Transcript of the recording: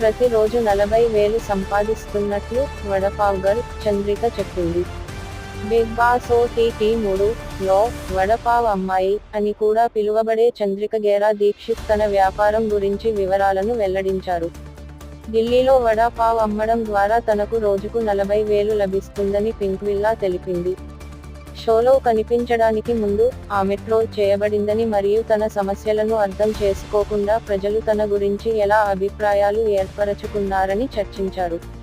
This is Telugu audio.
ప్రతిరోజు నలభై వేలు సంపాదిస్తున్నట్లు వడపావ్గర్ చంద్రిక చెప్పింది. బిగ్ బాస్ ఓటీటీ మూడు లో వడపావ్ అమ్మాయి అని కూడా పిలువబడే చంద్రిక గేరా దీక్షిత్ తన వ్యాపారం గురించి వివరాలను వెల్లడించారు. ఢిల్లీలో వడాపావ్ అమ్మడం ద్వారా తనకు రోజుకు నలభై వేలు లభిస్తుందని పింక్విల్లా తెలిపింది. షోలో కనిపించడానికి ముందు ఆమె ట్రోల్ చేయబడిందని మరియు తన సమస్యలను అర్థం చేసుకోకుండా ప్రజలు తన గురించి ఎలా అభిప్రాయాలు ఏర్పరచుకున్నారని చర్చించారు.